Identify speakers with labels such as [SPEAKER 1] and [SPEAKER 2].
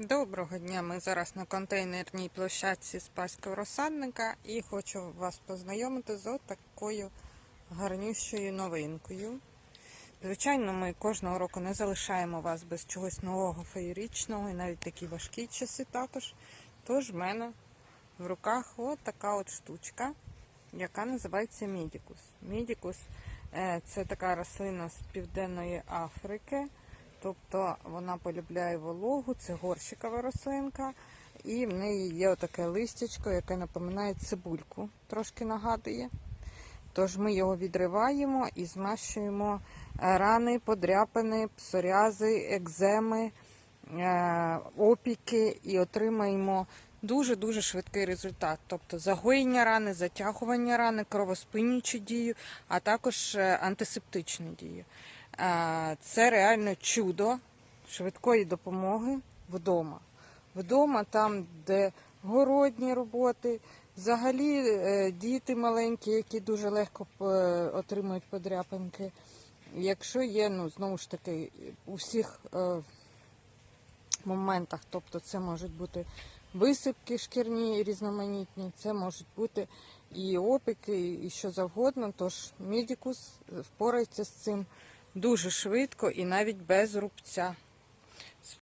[SPEAKER 1] Доброго дня! Ми зараз на контейнерній площадці Спаського розсадника і хочу вас познайомити з от такою гарнющою новинкою. Звичайно, ми кожного року не залишаємо вас без чогось нового, феєрічного і навіть такі важкі часи також. Тож в мене в руках от така от штучка, яка називається Мідікус. Мідікус е, це така рослина з Південної Африки. Тобто вона полюбляє вологу, це горщикова рослинка, і в неї є отаке листячко, яке напоминає цибульку, трошки нагадує. Тож ми його відриваємо і змащуємо е, рани, подряпини, псоріази, екземи, е, опіки і отримаємо дуже-дуже швидкий результат. Тобто загоєння рани, затягування рани, кровоспинючу дію, а також е, антисептичну дію. Це реально чудо швидкої допомоги вдома. Вдома, там, де городні роботи, взагалі е, діти маленькі, які дуже легко е, отримують подряпинки. Якщо є, ну знову ж таки, у всіх е, моментах, тобто це можуть бути висипки шкірні різноманітні, це можуть бути і опіки, і що завгодно. Тож медикус впорається з цим дуже швидко і навіть без рубця.